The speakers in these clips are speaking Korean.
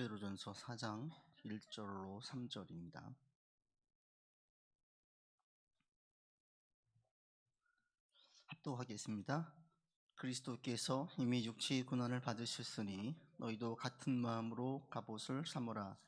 베드로전서 4장 1절로 3절입니다. 합독하겠습니다. 그리스도께서 이미 육체의 고난을 받으셨으니 너희도 같은 마음으로 갑옷을 삼으라.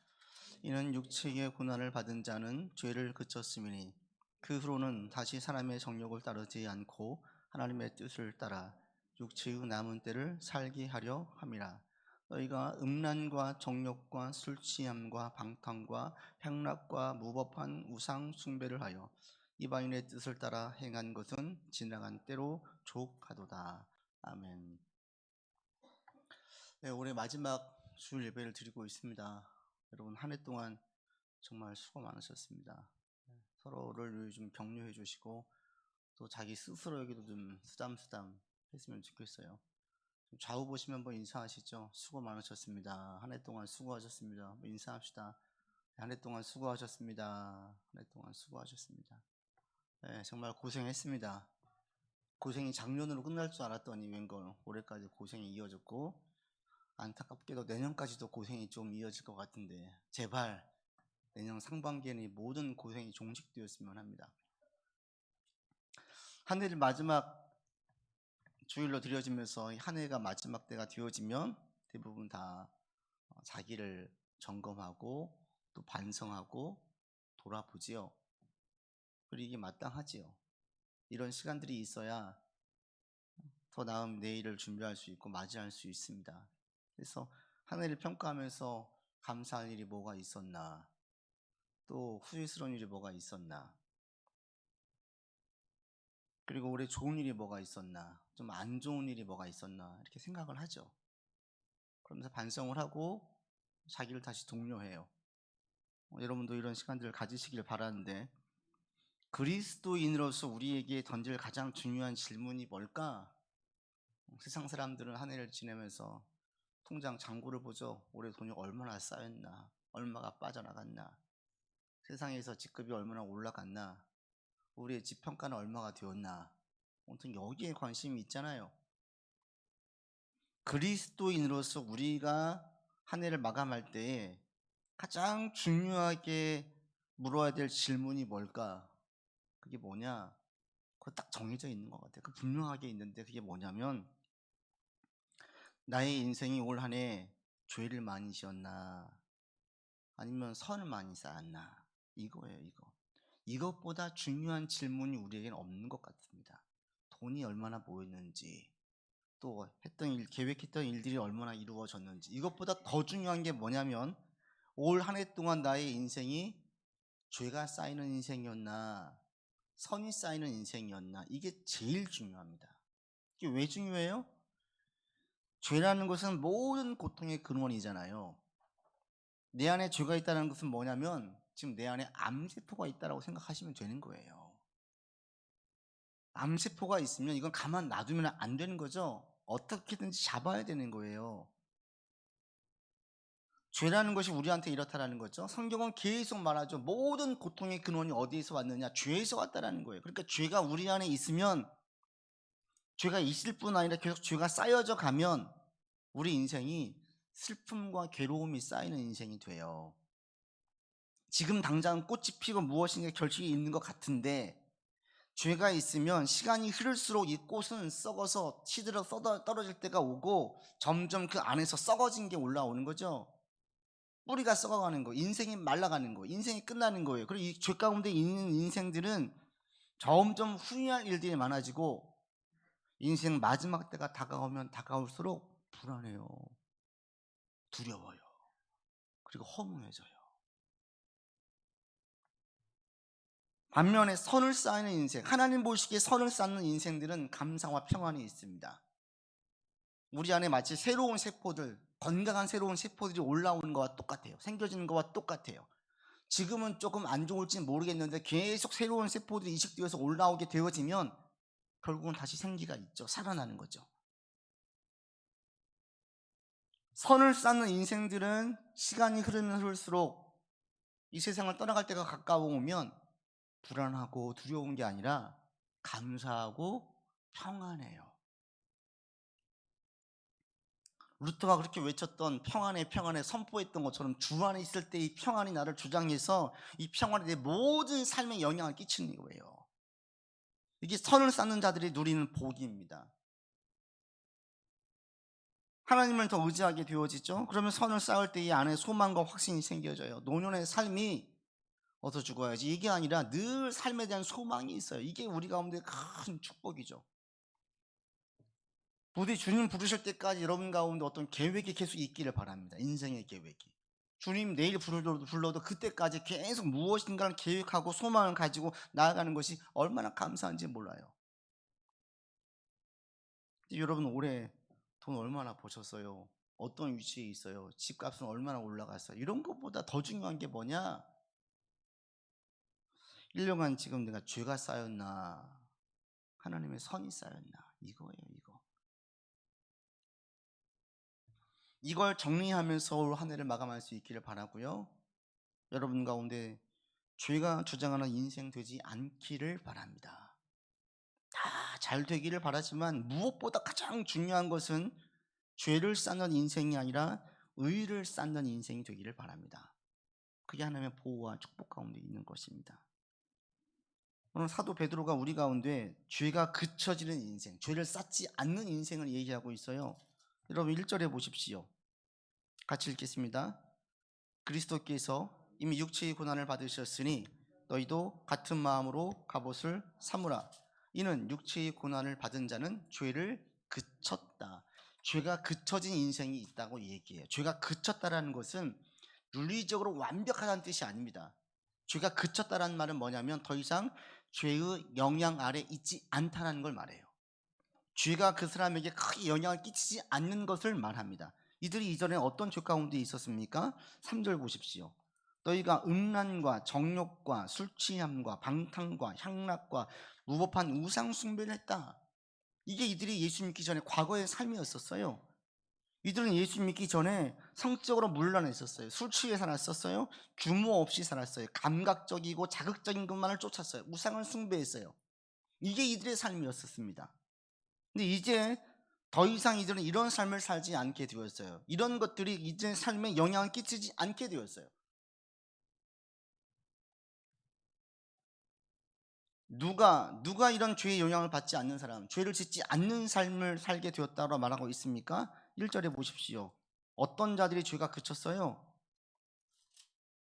이는 육체의 고난을 받은 자는 죄를 그쳤음이니 그 후로는 다시 사람의 정욕을 따르지 않고 하나님의 뜻을 따라 육체의 남은 때를 살게 하려 함이라. 너희가 음란과 정욕과 술 취함과 방탕과 향락과 무법한 우상 숭배를 하여 이방인의 뜻을 따라 행한 것은 지나간 때로 족하도다. 아멘. 네, 올해 마지막 주일 예배를 드리고 있습니다. 여러분 한 해 동안 정말 수고 많으셨습니다. 서로를 좀 격려해 주시고 또 자기 스스로에게도 좀 쓰담쓰담 했으면 좋겠어요. 좌우 보시면 한번 인사하시죠. 수고 많으셨습니다. 한 해 동안 수고하셨습니다. 한번 인사합시다. 한 해 동안 수고하셨습니다. 한 해 동안 수고하셨습니다. 네, 정말 고생했습니다. 고생이 작년으로 끝날 줄 알았더니 웬걸 올해까지 고생이 이어졌고 안타깝게도 내년까지도 고생이 좀 이어질 것 같은데 제발 내년 상반기에는 이 모든 고생이 종식되었으면 합니다. 한 해를 마지막 주일로 드려지면서 한 해가 마지막 때가 되어지면 대부분 다 어, 자기를 점검하고 또 반성하고 돌아보지요. 그리고 이게 마땅하지요. 이런 시간들이 있어야 더 나은 내일을 준비할 수 있고 맞이할 수 있습니다. 그래서 한 해를 평가하면서 감사할 일이 뭐가 있었나, 또 후회스러운 일이 뭐가 있었나, 그리고 올해 좋은 일이 뭐가 있었나, 좀 안 좋은 일이 뭐가 있었나, 이렇게 생각을 하죠. 그러면서 반성을 하고 자기를 다시 독려해요. 어, 여러분도 이런 시간들을 가지시길 바라는데, 그리스도인으로서 우리에게 던질 가장 중요한 질문이 뭘까? 세상 사람들은 한 해를 지내면서 통장 잔고를 보죠. 올해 돈이 얼마나 쌓였나, 얼마가 빠져나갔나, 세상에서 직급이 얼마나 올라갔나, 우리의 집 평가는 얼마가 되었나, 아무튼 여기에 관심이 있잖아요. 그리스도인으로서 우리가 한 해를 마감할 때 가장 중요하게 물어야 될 질문이 뭘까? 그게 뭐냐? 그거 딱 정해져 있는 것 같아요. 그 분명하게 있는데 그게 뭐냐면 나의 인생이 올 한 해 죄를 많이 지었나 아니면 선을 많이 쌓았나 이거예요 이거 이것보다 중요한 질문이 우리에게는 없는 것 같습니다 돈이 얼마나 모였는지 또 했던 일 계획했던 일들이 얼마나 이루어졌는지 이것보다 더 중요한 게 뭐냐면 올 한 해 동안 나의 인생이 죄가 쌓이는 인생이었나 선이 쌓이는 인생이었나 이게 제일 중요합니다 이게 왜 중요해요? 죄라는 것은 모든 고통의 근원이잖아요. 내 안에 죄가 있다는 것은 뭐냐면 지금 내 안에 암세포가 있다고 생각하시면 되는 거예요. 암세포가 있으면 이건 가만 놔두면 안 되는 거죠. 어떻게든지 잡아야 되는 거예요. 죄라는 것이 우리한테 이렇다라는 거죠. 성경은 계속 말하죠. 모든 고통의 근원이 어디에서 왔느냐? 죄에서 왔다라는 거예요. 그러니까 죄가 우리 안에 있으면 죄가 있을 뿐 아니라 계속 죄가 쌓여져 가면 우리 인생이 슬픔과 괴로움이 쌓이는 인생이 돼요. 지금 당장 꽃이 피고 무엇인가 결실이 있는 것 같은데 죄가 있으면 시간이 흐를수록 이 꽃은 썩어서 시들어 떨어질 때가 오고 점점 그 안에서 썩어진 게 올라오는 거죠. 뿌리가 썩어가는 거, 인생이 말라가는 거, 인생이 끝나는 거예요. 그리고 이 죄 가운데 있는 인생들은 점점 후회할 일들이 많아지고 인생 마지막 때가 다가오면 다가올수록 불안해요. 두려워요. 그리고 허무해져요. 반면에 선을 쌓는 인생, 하나님 보시기에 선을 쌓는 인생들은 감사와 평안이 있습니다. 우리 안에 마치 새로운 세포들, 건강한 새로운 세포들이 올라오는 것과 똑같아요. 생겨지는 것과 똑같아요. 지금은 조금 안 좋을지 모르겠는데 계속 새로운 세포들이 이식되어서 올라오게 되어지면 결국은 다시 생기가 있죠. 살아나는 거죠. 선을 쌓는 인생들은 시간이 흐르면 흐를수록 이 세상을 떠나갈 때가 가까워 오면 불안하고 두려운 게 아니라 감사하고 평안해요. 루터가 그렇게 외쳤던 평안의 평안에 선포했던 것처럼 주 안에 있을 때 이 평안이 나를 주장해서 이 평안이 내 모든 삶에 영향을 끼치는 거예요. 이게 선을 쌓는 자들이 누리는 복입니다. 하나님을 더 의지하게 되어지죠. 그러면 선을 쌓을 때 이 안에 소망과 확신이 생겨져요. 노년의 삶이 어서 죽어야지 이게 아니라 늘 삶에 대한 소망이 있어요. 이게 우리 가운데 큰 축복이죠. 부디 주님 부르실 때까지 여러분 가운데 어떤 계획이 계속 있기를 바랍니다. 인생의 계획이. 주님 내일 불러도, 불러도 그때까지 계속 무엇인가를 계획하고 소망을 가지고 나아가는 것이 얼마나 감사한지 몰라요. 여러분 올해 돈 얼마나 버셨어요? 어떤 위치에 있어요? 집값은 얼마나 올라갔어요? 이런 것보다 더 중요한 게 뭐냐? 1년간 지금 내가 죄가 쌓였나? 하나님의 선이 쌓였나? 이거예요, 이거. 이걸 정리하면서 올 한 해를 마감할 수 있기를 바라고요. 여러분 가운데 죄가 주장하는 인생 되지 않기를 바랍니다. 다 잘 되기를 바라지만 무엇보다 가장 중요한 것은 죄를 쌓는 인생이 아니라 의를 쌓는 인생이 되기를 바랍니다. 그게 하나님의 보호와 축복 가운데 있는 것입니다. 오늘 사도 베드로가 우리 가운데 죄가 그쳐지는 인생, 죄를 쌓지 않는 인생을 얘기하고 있어요. 여러분 1절에 보십시오. 같이 읽겠습니다. 그리스도께서 이미 육체의 고난을 받으셨으니 너희도 같은 마음으로 갑옷을 삼으라. 이는 육체의 고난을 받은 자는 죄를 그쳤다. 죄가 그쳐진 인생이 있다고 얘기해요. 죄가 그쳤다라는 것은 윤리적으로 완벽하다는 뜻이 아닙니다. 죄가 그쳤다라는 말은 뭐냐면 더 이상 죄의 영향 아래 있지 않다는 걸 말해요. 죄가 그 사람에게 크게 영향을 끼치지 않는 것을 말합니다. 이들이 이전에 어떤 죄 가운데 있었습니까? 3절 보십시오. 너희가 음란과 정욕과 술 취함과 방탕과 향락과 무법한 우상 숭배를 했다. 이게 이들이 예수 믿기 전에 과거의 삶이었었어요. 이들은 예수 믿기 전에 성적으로 물러나 있었어요. 술 취해 살았었어요. 규모 없이 살았어요. 감각적이고 자극적인 것만을 쫓았어요. 우상을 숭배했어요. 이게 이들의 삶이었었습니다. 근데 이제 더 이상 이들은 이런 삶을 살지 않게 되었어요. 이런 것들이 이제 삶에 영향을 끼치지 않게 되었어요. 누가 누가 이런 죄의 영향을 받지 않는 사람, 죄를 짓지 않는 삶을 살게 되었다고 말하고 있습니까? 1절에 보십시오. 어떤 자들이 죄가 그쳤어요?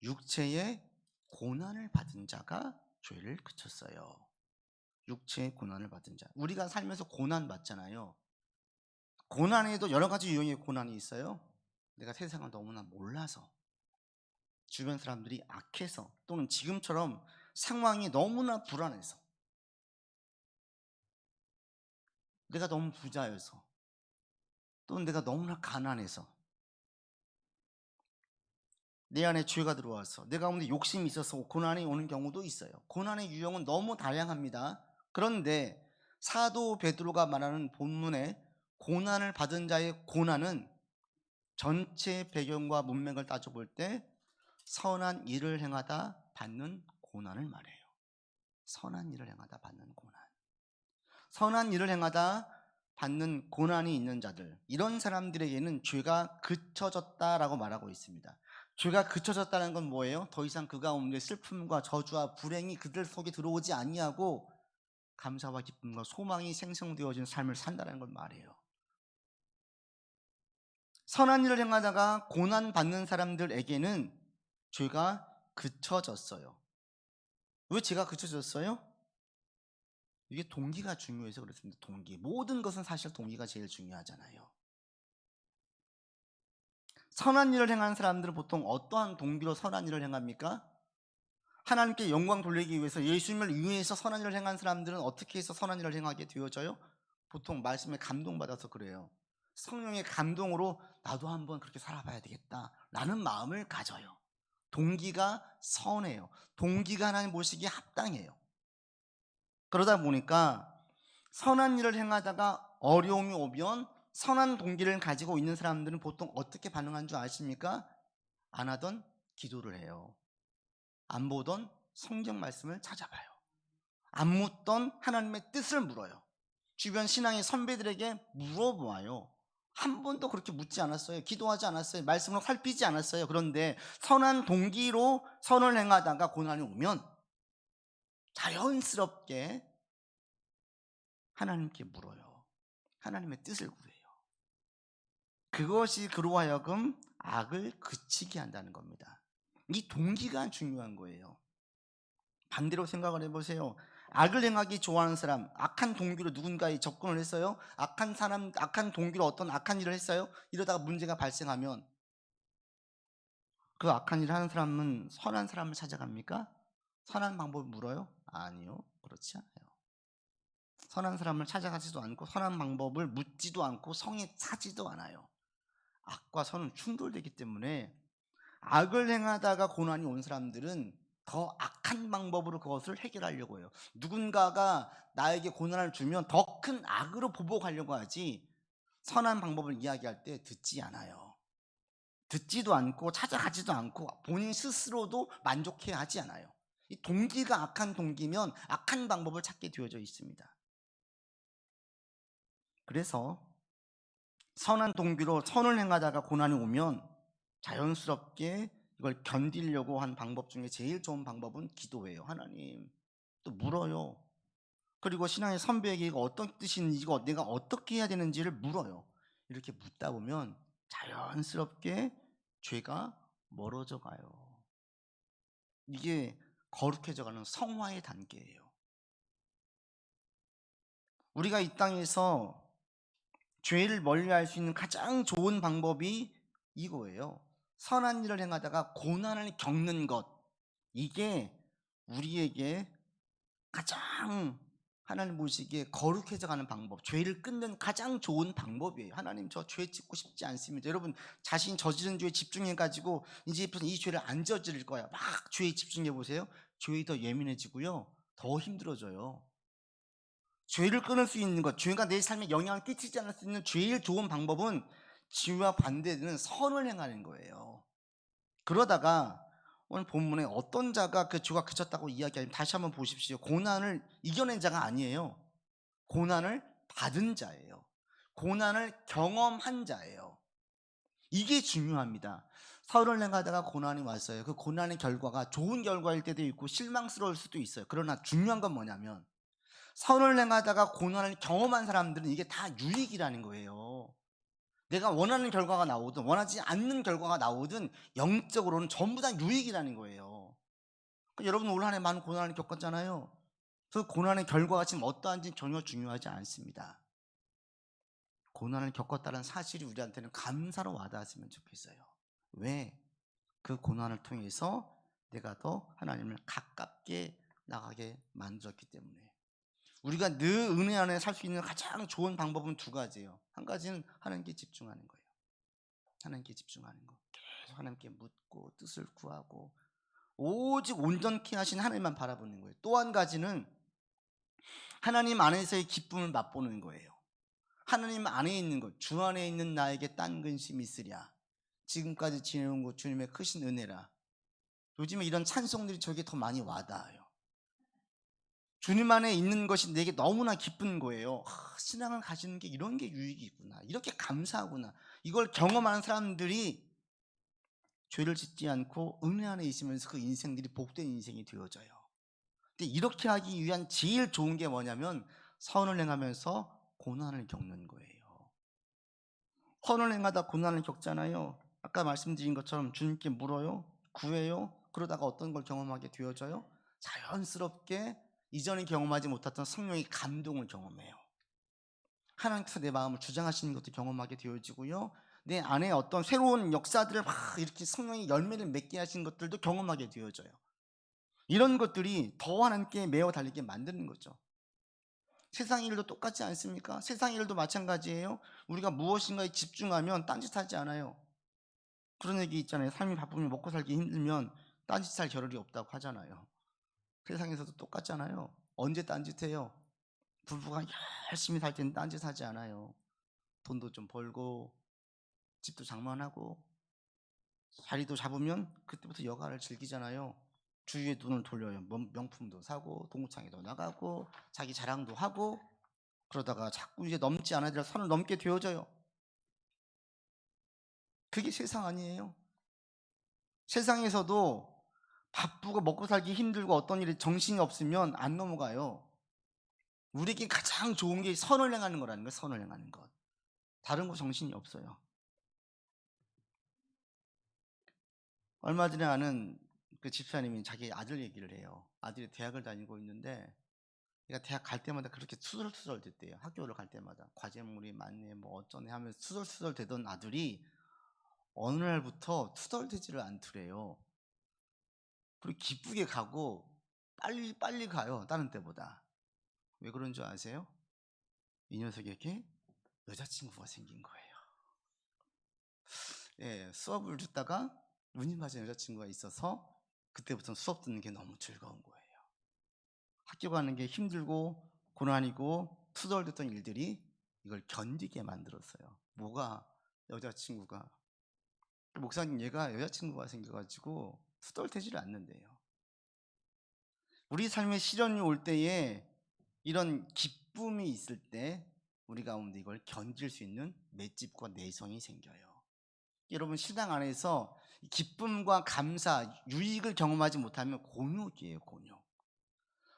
육체의 고난을 받은 자가 죄를 그쳤어요. 육체의 고난을 받은 자. 우리가 살면서 고난 받잖아요. 고난에도 여러 가지 유형의 고난이 있어요. 내가 세상을 너무나 몰라서 주변 사람들이 악해서 또는 지금처럼 상황이 너무나 불안해서 내가 너무 부자여서 또는 내가 너무나 가난해서 내 안에 죄가 들어와서 내 가운데 욕심이 있어서 고난이 오는 경우도 있어요. 고난의 유형은 너무 다양합니다. 그런데 사도 베드로가 말하는 본문에 고난을 받은 자의 고난은 전체 배경과 문맥을 따져볼 때 선한 일을 행하다 받는 고난을 말해요. 선한 일을 행하다 받는 고난. 선한 일을 행하다 받는 고난이 있는 자들, 이런 사람들에게는 죄가 그쳐졌다라고 말하고 있습니다. 죄가 그쳐졌다는 건 뭐예요? 더 이상 그 가운데 슬픔과 저주와 불행이 그들 속에 들어오지 아니하고 감사와 기쁨과 소망이 생성되어진 삶을 산다는 걸 말해요. 선한 일을 행하다가 고난 받는 사람들에게는 죄가 그쳐졌어요. 왜 죄가 그쳐졌어요? 이게 동기가 중요해서 그렇습니다. 동기. 모든 것은 사실 동기가 제일 중요하잖아요. 선한 일을 행하는 사람들은 보통 어떠한 동기로 선한 일을 행합니까? 하나님께 영광 돌리기 위해서 예수님을 위해서 선한 일을 행한 사람들은 어떻게 해서 선한 일을 행하게 되어져요? 보통 말씀에 감동받아서 그래요. 성령의 감동으로 나도 한번 그렇게 살아봐야 되겠다 라는 마음을 가져요. 동기가 선해요. 동기가 하나님 보시기에 합당해요. 그러다 보니까 선한 일을 행하다가 어려움이 오면 선한 동기를 가지고 있는 사람들은 보통 어떻게 반응하는 줄 아십니까? 안 하던 기도를 해요. 안 보던 성경 말씀을 찾아봐요. 안 묻던 하나님의 뜻을 물어요. 주변 신앙의 선배들에게 물어보아요. 한 번도 그렇게 묻지 않았어요. 기도하지 않았어요. 말씀을 살피지 않았어요. 그런데 선한 동기로 선을 행하다가 고난이 오면 자연스럽게 하나님께 물어요. 하나님의 뜻을 구해요. 그것이 그로 하여금 악을 그치게 한다는 겁니다. 이 동기가 중요한 거예요. 반대로 생각을 해보세요. 악을 행하기 좋아하는 사람, 악한 동기로 누군가에 접근을 했어요. 악한 사람, 악한 동기로 어떤 악한 일을 했어요. 이러다가 문제가 발생하면 그 악한 일을 하는 사람은 선한 사람을 찾아갑니까? 선한 방법을 물어요? 아니요, 그렇지 않아요. 선한 사람을 찾아가지도 않고 선한 방법을 묻지도 않고 성에 차지도 않아요. 악과 선은 충돌되기 때문에 악을 행하다가 고난이 온 사람들은 더 악한 방법으로 그것을 해결하려고 해요. 누군가가 나에게 고난을 주면 더 큰 악으로 보복하려고 하지 선한 방법을 이야기할 때 듣지 않아요. 듣지도 않고 찾아가지도 않고 본인 스스로도 만족해 하지 않아요. 이 동기가 악한 동기면 악한 방법을 찾게 되어져 있습니다. 그래서 선한 동기로 선을 행하다가 고난이 오면 자연스럽게 이걸 견디려고 한 방법 중에 제일 좋은 방법은 기도예요. 하나님 또 물어요. 그리고 신앙의 선배에게 이거 어떤 뜻인지 이거 내가 어떻게 해야 되는지를 물어요. 이렇게 묻다 보면 자연스럽게 죄가 멀어져 가요. 이게 거룩해져 가는 성화의 단계예요. 우리가 이 땅에서 죄를 멀리할 수 있는 가장 좋은 방법이 이거예요. 선한 일을 행하다가 고난을 겪는 것. 이게 우리에게 가장 하나님 보시기에 거룩해져 가는 방법, 죄를 끊는 가장 좋은 방법이에요. 하나님 저 죄 짓고 싶지 않습니다. 여러분 자신 저지른 죄에 집중해 가지고 이제 이 죄를 안 저지를 거야. 막 죄에 집중해 보세요. 죄에 더 예민해지고요. 더 힘들어져요. 죄를 끊을 수 있는 것, 죄가 내 삶에 영향을 끼치지 않을 수 있는 제일 좋은 방법은 지와 반대되는 선을 행하는 거예요. 그러다가 오늘 본문에 어떤 자가 그 죄가 그쳤다고 이야기하면 다시 한번 보십시오. 고난을 이겨낸 자가 아니에요. 고난을 받은 자예요. 고난을 경험한 자예요. 이게 중요합니다. 선을 행하다가 고난이 왔어요. 그 고난의 결과가 좋은 결과일 때도 있고 실망스러울 수도 있어요. 그러나 중요한 건 뭐냐면 선을 행하다가 고난을 경험한 사람들은 이게 다 유익이라는 거예요. 내가 원하는 결과가 나오든 원하지 않는 결과가 나오든 영적으로는 전부 다 유익이라는 거예요. 그러니까 여러분 올 한 해 많은 고난을 겪었잖아요. 그 고난의 결과가 지금 어떠한지 전혀 중요하지 않습니다. 고난을 겪었다는 사실이 우리한테는 감사로 와닿았으면 좋겠어요. 왜? 그 고난을 통해서 내가 더 하나님을 가깝게 나가게 만들었기 때문에. 우리가 늘 은혜 안에 살 수 있는 가장 좋은 방법은 두 가지예요. 한 가지는 하나님께 집중하는 거예요. 하나님께 집중하는 거. 계속 하나님께 묻고 뜻을 구하고 오직 온전케 하신 하나님만 바라보는 거예요. 또 한 가지는 하나님 안에서의 기쁨을 맛보는 거예요. 하나님 안에 있는 것, 주 안에 있는 나에게 딴 근심이 있으랴. 지금까지 지내온 것 주님의 크신 은혜라. 요즘에 이런 찬송들이 저게 더 많이 와닿아요. 주님 안에 있는 것이 내게 너무나 기쁜 거예요. 아, 신앙을 가지는 게 이런 게 유익이구나. 이렇게 감사하구나. 이걸 경험하는 사람들이 죄를 짓지 않고 은혜 안에 있으면서 그 인생들이 복된 인생이 되어져요. 근데 이렇게 하기 위한 제일 좋은 게 뭐냐면 선을 행하면서 고난을 겪는 거예요. 선을 행하다 고난을 겪잖아요. 아까 말씀드린 것처럼 주님께 물어요. 구해요. 그러다가 어떤 걸 경험하게 되어져요? 자연스럽게 이전에 경험하지 못했던 성령의 감동을 경험해요. 하나님께서 내 마음을 주장하시는 것도 경험하게 되어지고요. 내 안에 어떤 새로운 역사들을 막 이렇게 성령의 열매를 맺게 하신 것들도 경험하게 되어져요. 이런 것들이 더 하나님께 매어 달리게 만드는 거죠. 세상 일도 똑같지 않습니까? 세상 일도 마찬가지예요. 우리가 무엇인가에 집중하면 딴짓하지 않아요. 그런 얘기 있잖아요. 삶이 바쁘면 먹고 살기 힘들면 딴짓할 겨를이 없다고 하잖아요. 세상에서도 똑같잖아요. 언제 딴짓해요? 부부가 열심히 살 때는 딴짓 하지 않아요. 돈도 좀 벌고 집도 장만하고 자리도 잡으면 그때부터 여가를 즐기잖아요. 주위에 눈을 돌려요. 명품도 사고 동창회도 나가고 자기 자랑도 하고 그러다가 자꾸 이제 넘지 않아야 될 선을 넘게 되어져요. 그게 세상 아니에요? 세상에서도 바쁘고 먹고 살기 힘들고 어떤 일에 정신이 없으면 안 넘어가요. 우리에게 가장 좋은 게 선을 행하는 거라는 거예요. 선을 행하는 것. 다른 거 정신이 없어요. 얼마 전에 아는 그 집사님이 자기 아들 얘기를 해요. 아들이 대학을 다니고 있는데 얘가 대학 갈 때마다 그렇게 투덜투덜 됐대요. 학교를 갈 때마다 과제물이 많네 뭐 어쩌네 하면서 투덜투덜 되던 아들이 어느 날부터 투덜대지를 않더래요. 그리고 기쁘게 가고 빨리 빨리 가요. 다른 때보다. 왜 그런 줄 아세요? 이 녀석에게 여자친구가 생긴 거예요. 예, 수업을 듣다가 운이 맞은 여자친구가 있어서 그때부터 수업 듣는 게 너무 즐거운 거예요. 학교 가는 게 힘들고 고난이고 투덜댔던 일들이 이걸 견디게 만들었어요. 뭐가 여자친구가 목사님 얘가 여자친구가 생겨가지고 투덜대지를 않는데요. 우리 삶에 시련이 올 때에 이런 기쁨이 있을 때 우리 가운데 이걸 견딜 수 있는 맷집과 내성이 생겨요. 여러분 신앙 안에서 기쁨과 감사, 유익을 경험하지 못하면 곤욕이에요, 곤욕.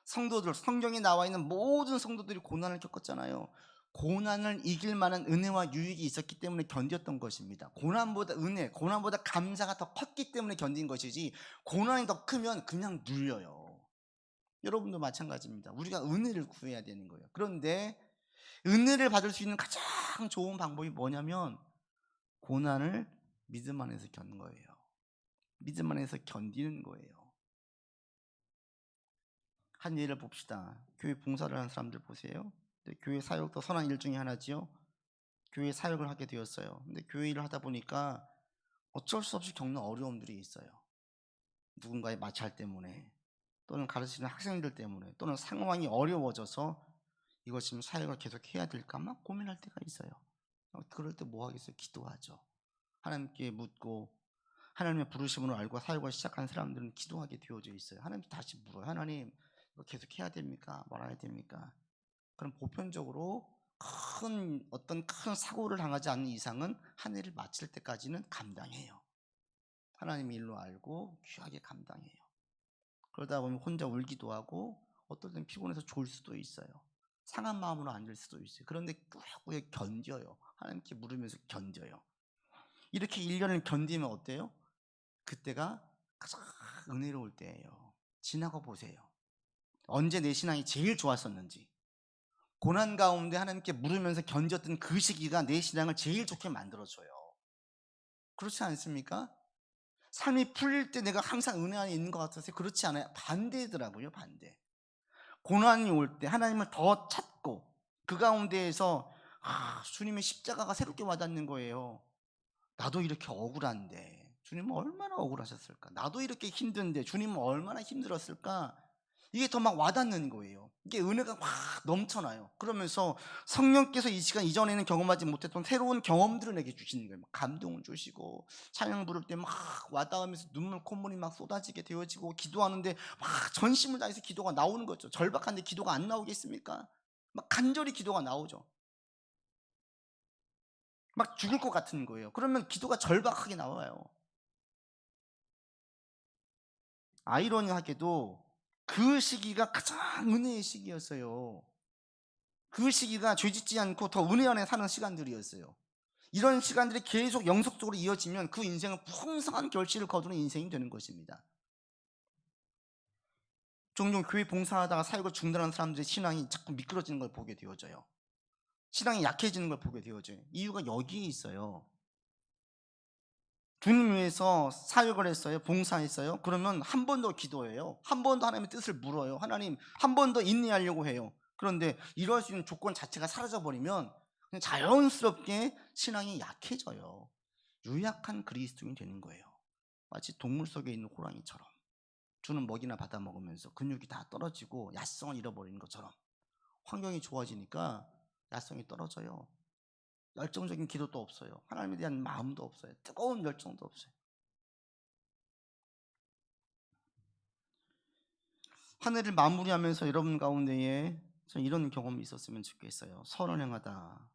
성도들, 성경에 나와 있는 모든 성도들이 고난을 겪었잖아요. 고난을 이길 만한 은혜와 유익이 있었기 때문에 견뎠던 것입니다. 고난보다 은혜, 고난보다 감사가 더 컸기 때문에 견딘 것이지 고난이 더 크면 그냥 눌려요. 여러분도 마찬가지입니다. 우리가 은혜를 구해야 되는 거예요. 그런데 은혜를 받을 수 있는 가장 좋은 방법이 뭐냐면 고난을 믿음 안에서 겪는 거예요. 믿음 안에서 견디는 거예요. 한 예를 봅시다. 교회 봉사를 하는 사람들 보세요. 근데 교회 사역도 선한 일 중에 하나지요. 교회 사역을 하게 되었어요. 근데 교회 일을 하다 보니까 어쩔 수 없이 겪는 어려움들이 있어요. 누군가의 마찰 때문에 또는 가르치는 학생들 때문에 또는 상황이 어려워져서 이것 지금 사역을 계속 해야 될까 막 고민할 때가 있어요. 어, 그럴 때 뭐 하겠어요? 기도하죠. 하나님께 묻고 하나님의 부르심을 알고 사역을 시작한 사람들은 기도하게 되어져 있어요. 하나님 다시 물어요. 하나님 이거 계속 해야 됩니까? 말아야 됩니까? 그럼 보편적으로 큰 어떤 큰 사고를 당하지 않는 이상은 한 해를 마칠 때까지는 감당해요. 하나님의 일로 알고 귀하게 감당해요. 그러다 보면 혼자 울기도 하고 어떨 땐 피곤해서 졸 수도 있어요. 상한 마음으로 앉을 수도 있어요. 그런데 꾸역꾸역 견뎌요. 하나님께 물으면서 견뎌요. 이렇게 1년을 견디면 어때요? 그때가 가장 은혜로울 때예요. 지나고 보세요. 언제 내 신앙이 제일 좋았었는지. 고난 가운데 하나님께 물으면서 견뎠던 그 시기가 내 신앙을 제일 좋게 만들어줘요. 그렇지 않습니까? 삶이 풀릴 때 내가 항상 은혜 안에 있는 것 같아서 그렇지 않아요. 반대더라고요, 반대. 고난이 올 때 하나님을 더 찾고 그 가운데에서 아, 주님의 십자가가 새롭게 와닿는 거예요. 나도 이렇게 억울한데 주님은 얼마나 억울하셨을까? 나도 이렇게 힘든데 주님은 얼마나 힘들었을까? 이게 더 막 와닿는 거예요. 이게 은혜가 확 넘쳐나요. 그러면서 성령께서 이 시간 이전에는 경험하지 못했던 새로운 경험들을 내게 주시는 거예요. 막 감동을 주시고 찬양 부를 때 막 와닿으면서 눈물 콧물이 막 쏟아지게 되어지고 기도하는데 막 전심을 다해서 기도가 나오는 거죠. 절박한데 기도가 안 나오겠습니까? 막 간절히 기도가 나오죠. 막 죽을 것 같은 거예요. 그러면 기도가 절박하게 나와요. 아이러니하게도 그 시기가 가장 은혜의 시기였어요. 그 시기가 죄짓지 않고 더 은혜 안에 사는 시간들이었어요. 이런 시간들이 계속 영속적으로 이어지면 그 인생은 풍성한 결실을 거두는 인생이 되는 것입니다. 종종 교회 봉사하다가 사역을 중단하는 사람들의 신앙이 자꾸 미끄러지는 걸 보게 되어져요. 신앙이 약해지는 걸 보게 되어져요. 이유가 여기에 있어요. 주님 위해서 사역을 했어요. 봉사했어요. 그러면 한 번 더 기도해요. 한 번 더 하나님의 뜻을 물어요. 하나님 한 번 더 인내하려고 해요. 그런데 이럴 수 있는 조건 자체가 사라져 버리면 자연스럽게 신앙이 약해져요. 유약한 그리스도인이 되는 거예요. 마치 동물 속에 있는 호랑이처럼 주는 먹이나 받아 먹으면서 근육이 다 떨어지고 야성을 잃어버리는 것처럼 환경이 좋아지니까 야성이 떨어져요. 열정적인 기도도 없어요. 하나님에 대한 마음도 없어요. 뜨거운 열정도 없어요. 한 해를 마무리하면서 여러분 가운데에 전 이런 경험이 있었으면 좋겠어요. 선을 행하다.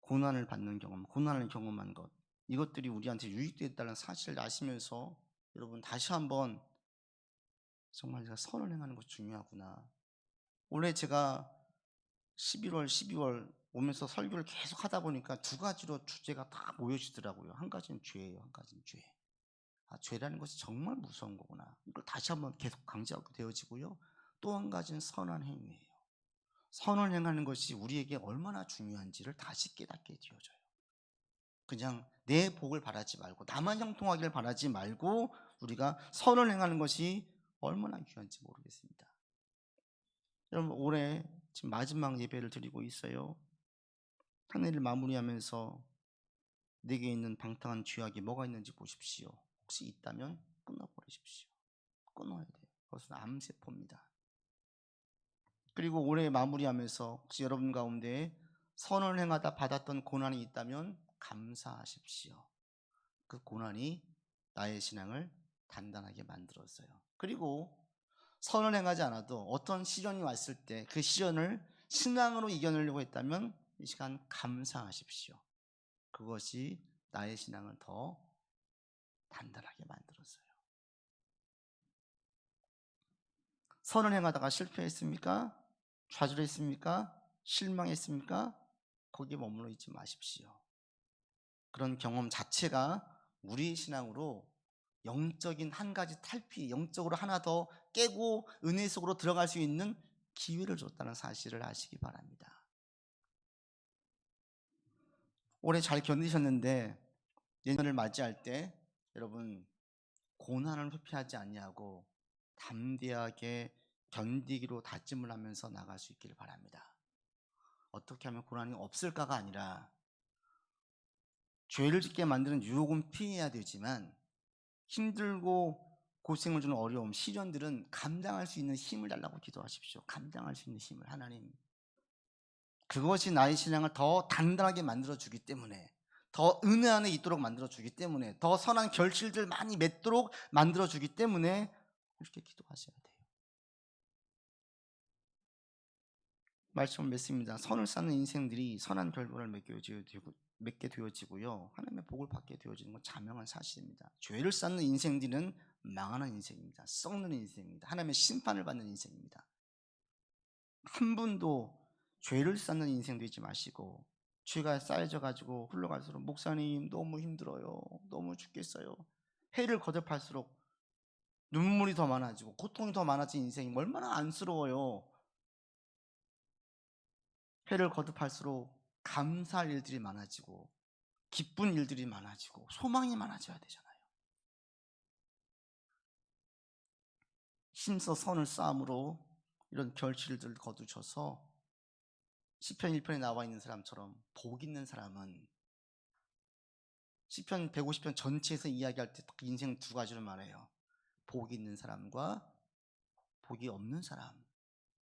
고난을 받는 경험, 고난을 경험한 것. 이것들이 우리한테 유익됐다는 사실을 아시면서 여러분 다시 한번 정말 내가 선을 행하는 것이 중요하구나. 올해 제가 11월, 12월 오면서 설교를 계속 하다 보니까 두 가지로 주제가 다 모여지더라고요. 한 가지는 죄예요, 한 가지는 죄. 아, 죄라는 것이 정말 무서운 거구나. 이걸 다시 한번 계속 강조하게 되어지고요. 또 한 가지는 선한 행위예요. 선을 행하는 것이 우리에게 얼마나 중요한지를 다시 깨닫게 되어져요. 그냥 내 복을 바라지 말고 나만 형통하기를 바라지 말고 우리가 선을 행하는 것이 얼마나 귀한지 모르겠습니다. 여러분 올해 지금 마지막 예배를 드리고 있어요. 한 해를 마무리하면서 내게 있는 방탕한 죄악이 뭐가 있는지 보십시오. 혹시 있다면 끊어버리십시오. 끊어야 돼요. 그것은 암세포입니다. 그리고 올해 마무리하면서 혹시 여러분 가운데 선을 행하다 받았던 고난이 있다면 감사하십시오. 그 고난이 나의 신앙을 단단하게 만들었어요. 그리고 선을 행하지 않아도 어떤 시련이 왔을 때 그 시련을 신앙으로 이겨내려고 했다면 이 시간 감사하십시오. 그것이 나의 신앙을 더 단단하게 만들었어요. 선을 행하다가 실패했습니까? 좌절했습니까? 실망했습니까? 거기에 머물러 있지 마십시오. 그런 경험 자체가 우리의 신앙으로 영적인 한 가지 탈피, 영적으로 하나 더 깨고 은혜 속으로 들어갈 수 있는 기회를 줬다는 사실을 아시기 바랍니다. 올해 잘 견디셨는데 내년을 맞이할 때 여러분 고난을 회피하지 아니하고 담대하게 견디기로 다짐을 하면서 나갈 수 있기를 바랍니다. 어떻게 하면 고난이 없을까가 아니라 죄를 짓게 만드는 유혹은 피해야 되지만 힘들고 고생을 주는 어려움, 시련들은 감당할 수 있는 힘을 달라고 기도하십시오. 감당할 수 있는 힘을 하나님. 그것이 나의 신앙을 더 단단하게 만들어 주기 때문에 더 은혜 안에 있도록 만들어 주기 때문에 더 선한 결실들 많이 맺도록 만들어 주기 때문에 이렇게 기도하셔야 돼요. 말씀을 맺습니다. 선을 쌓는 인생들이 선한 결과를 맺게 되어지고요. 하나님의 복을 받게 되어지는 건 자명한 사실입니다. 죄를 쌓는 인생들은 망하는 인생입니다. 썩는 인생입니다. 하나님의 심판을 받는 인생입니다. 한 분도 죄를 쌓는 인생 되지 마시고 죄가 쌓여져 가지고 흘러갈수록 목사님 너무 힘들어요. 너무 죽겠어요. 해를 거듭할수록 눈물이 더 많아지고 고통이 더 많아진 인생이 얼마나 안쓰러워요. 해를 거듭할수록 감사할 일들이 많아지고 기쁜 일들이 많아지고 소망이 많아져야 되잖아요. 힘써 선을 쌓음으로 이런 결실들을 거두셔서 시편 1편에 나와 있는 사람처럼 복 있는 사람은 시편 150편 전체에서 이야기할 때 딱 인생 두 가지를 말해요. 복 있는 사람과 복이 없는 사람,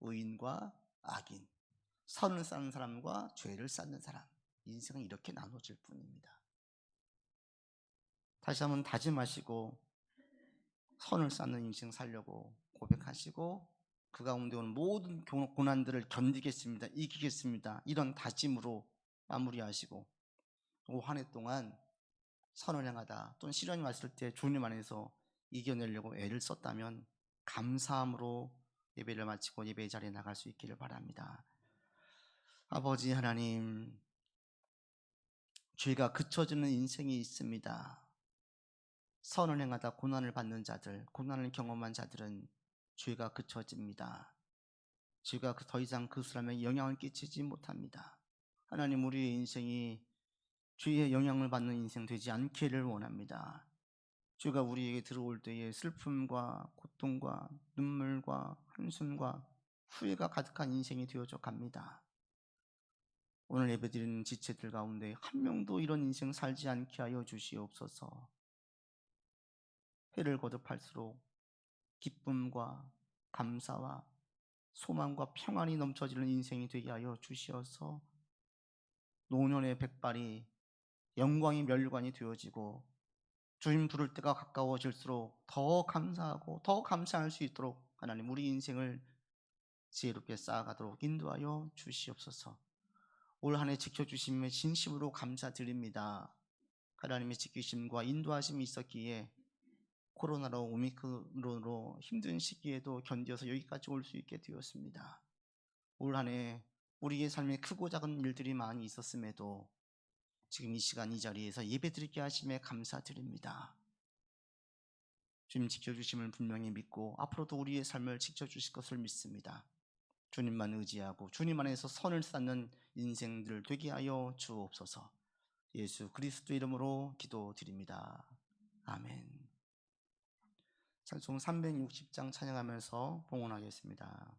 의인과 악인. 선을 쌓는 사람과 죄를 쌓는 사람. 인생은 이렇게 나눠질 뿐입니다. 다시 한번 다짐하시고 선을 쌓는 인생 살려고 고백하시고 그 가운데 오는 모든 고- 고난들을 견디겠습니다. 이기겠습니다. 이런 다짐으로 마무리하시고 올한해 동안 선을 행하다 또는 시련이 왔을 때 주님 안에서 이겨내려고 애를 썼다면 감사함으로 예배를 마치고 예배 자리에 나갈 수 있기를 바랍니다. 아버지 하나님, 죄가 그쳐지는 인생이 있습니다. 선을 행하다 고난을 받는 자들, 고난을 경험한 자들은 죄가 그쳐집니다. 죄가 그- 더 이상 그 사람에게 영향을 끼치지 못합니다. 하나님, 우리의 인생이 죄의 영향을 받는 인생 되지 않기를 원합니다. 죄가 우리에게 들어올 때에 슬픔과 고통과 눈물과 한숨과 후회가 가득한 인생이 되어져 갑니다. 오늘 예배드리는 지체들 가운데 한 명도 이런 인생 살지 않게 하여 주시옵소서. 해를 거듭할수록 기쁨과 감사와 소망과 평안이 넘쳐지는 인생이 되게 하여 주시어서 노년의 백발이 영광의 멸관이 되어지고 주님 부를 때가 가까워질수록 더 감사하고 더 감사할 수 있도록 하나님 우리 인생을 지혜롭게 쌓아가도록 인도하여 주시옵소서. 올 한해 지켜주심에 진심으로 감사드립니다. 하나님의 지키심과 인도하심이 있었기에 코로나로 오미크론으로 힘든 시기에도 견뎌서 여기까지 올 수 있게 되었습니다. 올 한해 우리의 삶에 크고 작은 일들이 많이 있었음에도 지금 이 시간 이 자리에서 예배드리게 하심에 감사드립니다. 주님 지켜주심을 분명히 믿고 앞으로도 우리의 삶을 지켜주실 것을 믿습니다. 주님만 의지하고 주님 안에서 선을 쌓는 인생들 되게 하여 주옵소서. 예수 그리스도 이름으로 기도드립니다. 아멘. 찬송 360장 찬양하면서 봉헌하겠습니다.